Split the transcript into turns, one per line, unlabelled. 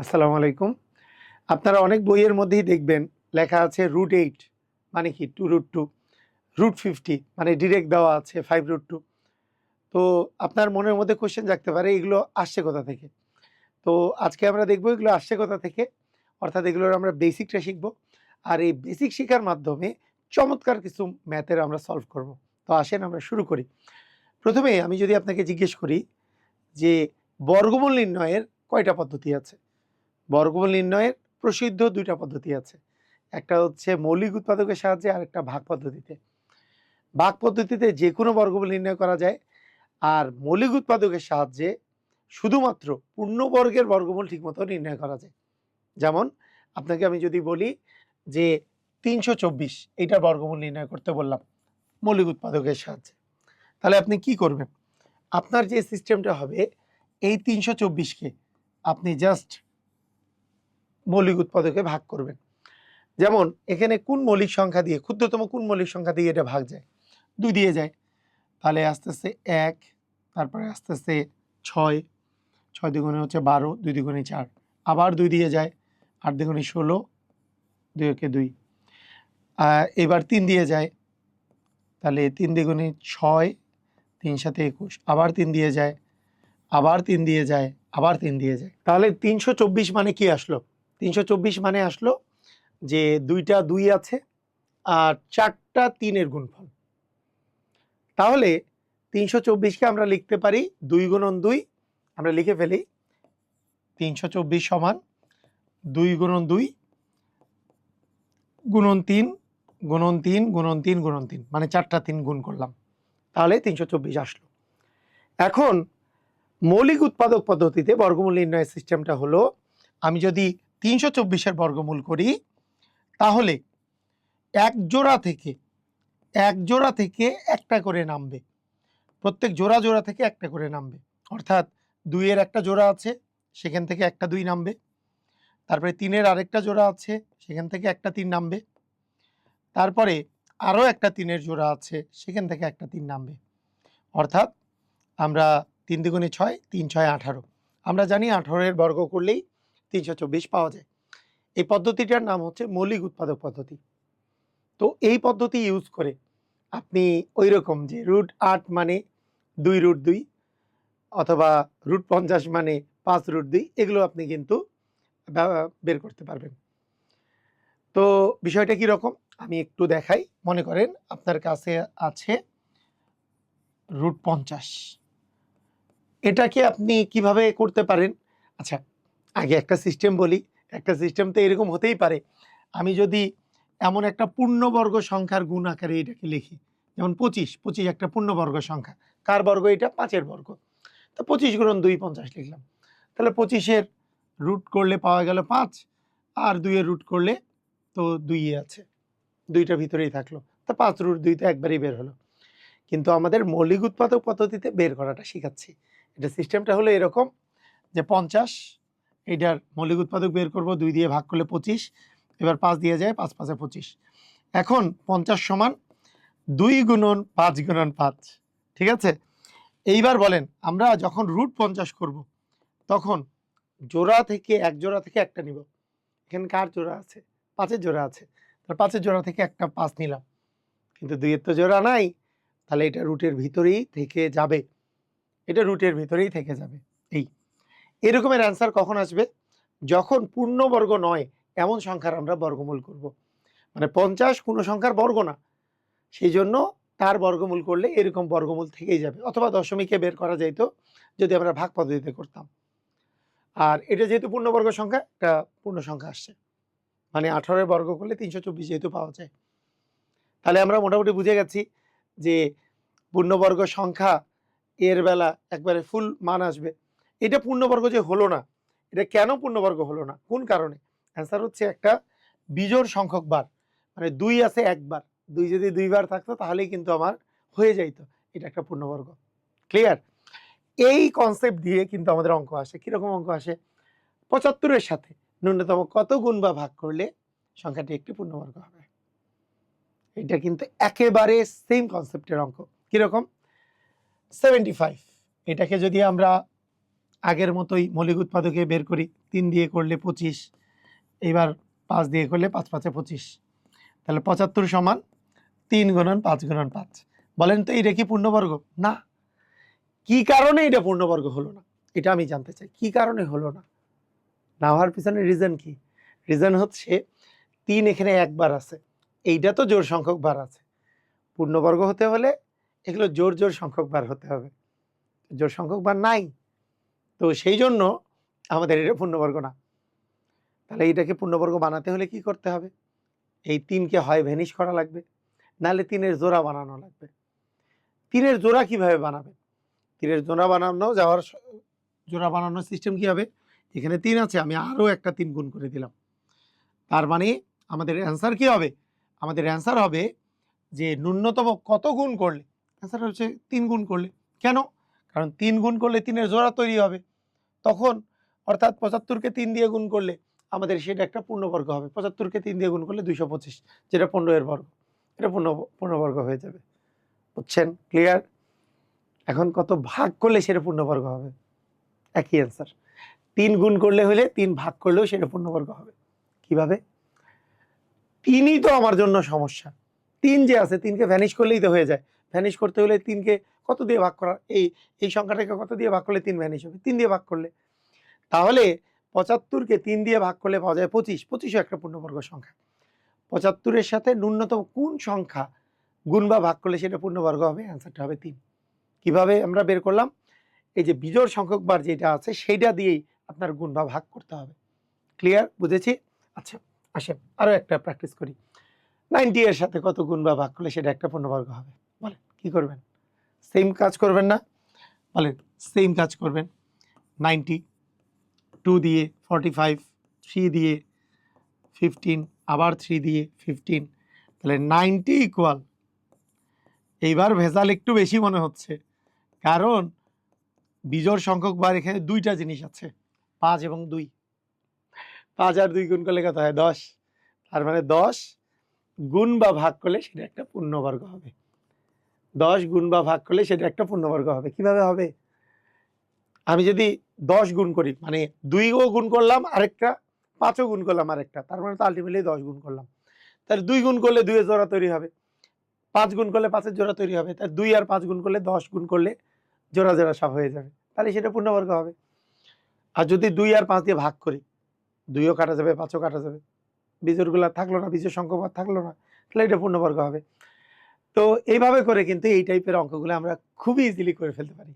আসসালামু আলাইকুম। আপনারা অনেক বইয়ের মধ্যেই দেখবেন, লেখা আছে রুট এইট মানে কি? Two root two root fifty মানে ডিরেক্ট দেওয়া আছে ফাইভ রুট টু তো আপনার মনের মধ্যে কোশ্চেন জাগতে পারে, এগুলো আসছে কোথা থেকে? তো আজকে আমরা দেখব এগুলো আসছে কোথা থেকে? অর্থাৎ এগুলোর আমরা বেসিকটা শিখব। আর এই বেসিক শেখার মাধ্যমে চমৎকার কিছু ম্যাথের আমরা সলভ করব। তো আসেন আমরা শুরু করি। প্রথমে আমি যদি আপনাকে জিজ্ঞেস করি যে বর্গমূল নির্ণয়ের কয়টা পদ্ধতি আছে? বর্গমূল নির্ণয়ের প্রসিদ্ধ দুইটা পদ্ধতি আছে। একটা হচ্ছে মৌলিক উৎপাদকের সাহায্যে আর একটা ভাগ পদ্ধতিতে। ভাগ পদ্ধতিতে যে কোনো বর্গমূল নির্ণয় করা যায় আর মৌলিক উৎপাদকের সাহায্যে শুধুমাত্র পূর্ণবর্গের বর্গমূল ঠিকমতো নির্ণয় করা যায়। যেমন আপনাকে আমি যদি বলি যে তিনশো চব্বিশ এইটার বর্গমূল নির্ণয় করতে বললাম মৌলিক উৎপাদকের সাহায্যে। তাহলে আপনি কি করবেন? আপনার যে সিস্টেমটা হবে এই তিনশো চব্বিশকে আপনি জাস্ট মৌলিক উৎপাদকে ভাগ করবেন। যেমন, এখানে কোন মৌলিক সংখ্যা দিয়ে, ক্ষুদ্রতম কোন মৌলিক সংখ্যা দিয়ে এটা ভাগ যায়? দুই দিয়ে যায়। তাহলে আস্তে আস্তে এক, তারপরে আস্তে আস্তে ছয় ছয় দ্বিগুণে হচ্ছে বারো, দুই দ্বিগুণে চার। আবার দুই দিয়ে যায়, আট দ্বিগুণে ষোলো, দুই একে দুই। এবার তিন দিয়ে যায়, তাহলে তিন দ্বিগুণে ছয়, তিন সাথে একুশ। আবার তিন দিয়ে যায়, আবার তিন দিয়ে যায়, আবার তিন দিয়ে যায়। তাহলে তিনশো চব্বিশ মানে কি আসলো? তিনশো চব্বিশ মানে আসলো যে দুইটা দুই আছে আর চারটা তিনের গুণফল। তাহলে তিনশো চব্বিশকে আমরা লিখতে পারি দুই গুণন দুই, আমরা লিখে ফেলি তিনশো চব্বিশ সমান দুই গুণন দুই গুণন তিন গুণন তিন গুণন তিন গুণন তিন মানে চারটা তিন গুণ করলাম। তাহলে তিনশো চব্বিশ আসলো। এখন মৌলিক উৎপাদক পদ্ধতিতে বর্গমূল নির্ণয়ের সিস্টেমটা হলো আমি যদি তিনশো চব্বিশের বর্গমূল করি, তাহলে এক জোড়া থেকে, এক জোড়া থেকে একটা করে নামবে। প্রত্যেক জোড়া জোড়া থেকে একটা করে নামবে। অর্থাৎ দুইয়ের একটা জোড়া আছে, সেখান থেকে একটা দুই নামবে। তারপরে তিনের আরেকটা জোড়া আছে, সেখান থেকে একটা তিন নামবে। তারপরে আরও একটা তিনের জোড়া আছে, সেখান থেকে একটা তিন নামবে। অর্থাৎ আমরা তিন দ্বিগুণে ছয়, তিন ছয় আঠারো। আমরা জানি আঠারোর বর্গ করলেই তিনশো চব্বিশ পাওয়া যায়। এই পদ্ধতিটার নাম হচ্ছে মৌলিক উৎপাদক পদ্ধতি। তো এই পদ্ধতি ইউজ করে আপনি ওই রকম যে রুট আট মানে দুই রুট দুই অথবা রুট পঞ্চাশ মানে পাঁচ রুট দুই এগুলো আপনি কিন্তু বের করতে পারবেন। তো বিষয়টা কি রকম? আমি একটু দেখাই। মনে করেন আপনার কাছে আছে রুট পঞ্চাশ। এটাকে আপনি কীভাবে করতে পারেন? আচ্ছা আগে একটা সিস্টেম বলি, একটা সিস্টেম তো এরকম হতেই পারে। আমি যদি এমন একটা পূর্ণবর্গ সংখ্যার গুণ আকারে এটাকে লিখি, যেমন পঁচিশ পঁচিশ একটা পূর্ণবর্গ সংখ্যা। কার বর্গ এটা? পাঁচের বর্গ। তো পঁচিশ গুণন দুই, পঞ্চাশ লিখলাম। তাহলে পঁচিশের রুট করলে পাওয়া গেল পাঁচ, আর দুইয়ের রুট করলে তো দুই আছে। দুইটার ভিতরেই থাকল। তা পাঁচ রুট দুই তো একবারই বের হলো। কিন্তু আমাদের মৌলিক উৎপাদক পদ্ধতিতে বের করাটা শিখাচ্ছি। এটা সিস্টেমটা হলো এরকম যে পঞ্চাশ এইটার মৌলিক উৎপাদক বের করব দুই দিয়ে ভাগ করলে পঁচিশ, এবার পাঁচ দিয়ে যায়, পাঁচ পাঁচে পঁচিশ। এখন পঞ্চাশ সমান দুই গুণন পাঁচ গুণন পাঁচ, ঠিক আছে? এইবার বলেন, আমরা যখন রুট পঞ্চাশ করব, তখন জোড়া থেকে এক জোড়া থেকে একটা নিব। এখানে কার জোড়া আছে? পাঁচের জোড়া আছে। তাহলে পাঁচের জোড়া থেকে একটা পাঁচ নিলাম। কিন্তু দুইয়ের তো জোড়া নাই, তাহলে এটা রুটের ভিতরেই থেকে যাবে। এটা রুটের ভিতরেই থেকে যাবে। এরকমের অ্যান্সার কখন আসবে? যখন পূর্ণবর্গ নয়, এমন সংখ্যার আমরা বর্গমূল করব। মানে পঞ্চাশ কোনো সংখ্যার বর্গ না। সেই জন্য তার বর্গমূল করলে এরকম বর্গমূল থেকেই যাবে। অথবা দশমিকে বের করা যাইতো যদি আমরা ভাগ পদ্ধতিতে করতাম। আর এটা যেহেতু পূর্ণবর্গ সংখ্যা, একটা পূর্ণ সংখ্যা আসছে। মানে আঠারোর বর্গ করলে তিনশো চব্বিশ যেহেতু পাওয়া যায়। তাহলে আমরা মোটামুটি বুঝে গেছি যে পূর্ণবর্গ সংখ্যা এর বেলা একবারে ফুল মান আসবে। এটা পূর্ণবর্গ যে হলো না, এটা কেন পূর্ণবর্গ হলো না? কোন কারণে? অ্যান্সার হচ্ছে একটা বিজোড় সংখ্যক বার মানে দুই আছে একবার। দুই যদি দুইবার থাকতো তাহলেই কিন্তু আমার হয়ে যাইতো, এটা একটা পূর্ণবর্গ। ক্লিয়ার এই কনসেপ্ট দিয়ে কিন্তু আমাদের অঙ্ক আসে। কীরকম অঙ্ক আসে? পঁচাত্তরের সাথে ন্যূনতম কত গুণ বা ভাগ করলে সংখ্যাটি একটি পূর্ণবর্গ হবে? এটা কিন্তু একেবারে সেম কনসেপ্টের অঙ্ক। কীরকম? সেভেন্টি ফাইভ এটাকে যদি আমরা আগের মতোই মৌলিক উৎপাদকে বের করি। তিন দিয়ে করলে পঁচিশ এবার পাঁচ দিয়ে করলে পাঁচ পাঁচে পঁচিশ। তাহলে পঁচাত্তর সমান তিন গুণন পাঁচ গুণন পাঁচ। বলেন তো এইটা কি পূর্ণবর্গ? না। কি কারণে এটা পূর্ণবর্গ হলো না? এটা আমি জানতে চাই। কি কারণে হলো না? না হওয়ার পিছনে রিজন কি? রিজন হচ্ছে তিন এখানে একবার আছে। এইটা তো জোর সংখ্যক বার আছে। পূর্ণবর্গ হতে হলে এগুলো জোর জোর সংখ্যক বার হতে হবে। জোর সংখ্যক বার নাই। তো সেই জন্য আমাদের এটা পূর্ণবর্গ না। তাহলে এইটাকে পূর্ণবর্গ বানাতে হলে কি করতে হবে? এই তিনকে হয় ভ্যানিশ করা লাগবে, নাহলে তিনের জোড়া বানানো লাগবে। তিনের জোড়া কীভাবে বানাবে তিনের জোড়া বানানো যাওয়ার জোড়া বানানোর সিস্টেম কি হবে? এখানে তিন আছে, আমি আরও একটা তিন গুণ করে দিলাম। তার মানে আমাদের অ্যান্সার কি হবে? আমাদের অ্যান্সার হবে যে ন্যূনতম কত গুণ করলে? অ্যান্সার হচ্ছে তিন গুণ করলে। কেন? কারণ তিন গুণ করলে তিনের জোড়া তৈরি হবে। তখন অর্থাৎ পঁচাত্তরকে তিন দিয়ে গুণ করলে আমাদের সেটা একটা পূর্ণবর্গ হবে। পঁচাত্তরকে তিন দিয়ে গুণ করলে দুইশো পঁচিশ, যেটা পনেরো এর বর্গ। এটা পূর্ণ পূর্ণবর্গ হয়ে যাবে। বুঝছেন? ক্লিয়ার এখন কত ভাগ করলে সেটা পূর্ণবর্গ হবে? একই অ্যান্সার তিন গুণ করলে হলে তিন ভাগ করলেও সেটা পূর্ণবর্গ হবে। কীভাবে? তিনই তো আমার জন্য সমস্যা। তিন যে আছে, তিনকে ভ্যানিশ করলেই তো হয়ে যায়। ভ্যানিশ করতে হলে তিনকে কত দিয়ে ভাগ করা? এই এই সংখ্যাটাকে কত দিয়ে ভাগ করলে তিন ভ্যানিশ হবে? তিন দিয়ে ভাগ করলে। তাহলে পঁচাত্তরকে তিন দিয়ে ভাগ করলে পাওয়া যায় পঁচিশ। পঁচিশও একটা পূর্ণবর্গ সংখ্যা। পঁচাত্তরের সাথে ন্যূনতম কোন সংখ্যা গুণ বা ভাগ করলে সেটা পূর্ণবর্গ হবে? অ্যান্সারটা হবে তিন। কীভাবে আমরা বের করলাম? এই যে বিজোড় সংখ্যক বার যেটা আছে, সেইটা দিয়েই আপনার গুণ বা ভাগ করতে হবে। ক্লিয়ার বুঝেছি? আচ্ছা আসেন আরও একটা প্র্যাকটিস করি। নাইনটি এর সাথে কত গুণ বা ভাগ করলে সেটা একটা পূর্ণবর্গ হবে? বলেন, কি করবেন? সেম কাজ করবেন না? বলেন সেম কাজ করবেন। নাইনটি টু দিয়ে ফর্টি ফাইভ থ্রি দিয়ে ফিফটিন আবার থ্রি দিয়ে ফিফটিন তাহলে নাইনটি ইকুয়াল এইবার ভেজাল একটু বেশি মনে হচ্ছে, কারণ বিজোড় সংখ্যক বার এখানে দুইটা জিনিস আছে, পাঁচ এবং দুই। পাঁচ আর দুই গুণ করলে কত হয়? দশ। তার মানে দশ গুণ বা ভাগ করলে সেটা একটা পূর্ণবর্গ হবে। দশ গুণ বা ভাগ করলে সেটা একটা পূর্ণবর্গ হবে। কীভাবে হবে? আমি যদি দশ গুণ করি মানে দুইও গুণ করলাম, আরেকটা, পাঁচও গুণ করলাম আরেকটা, তার মানে তো আলটিমেটলি দশ গুণ করলাম। তাহলে দুই গুণ করলে দুইয়ের জোড়া তৈরি হবে। পাঁচ গুণ করলে পাঁচের জোড়া তৈরি হবে তার দুই আর পাঁচ গুণ করলে দশ গুণ করলে জোড়া জোড়া সব হয়ে যাবে। তাহলে সেটা পূর্ণবর্গ হবে। আর যদি দুই আর পাঁচ দিয়ে ভাগ করি, দুইও কাটা যাবে, পাঁচও কাটা যাবে। বীজরগুলো থাকল না বীজের সংখ্যক থাকল না, তাহলে এটা পূর্ণবর্গ হবে। তো এইভাবে করে কিন্তু এই টাইপের অঙ্কগুলো আমরা খুবই ইজিলি করে ফেলতে পারি।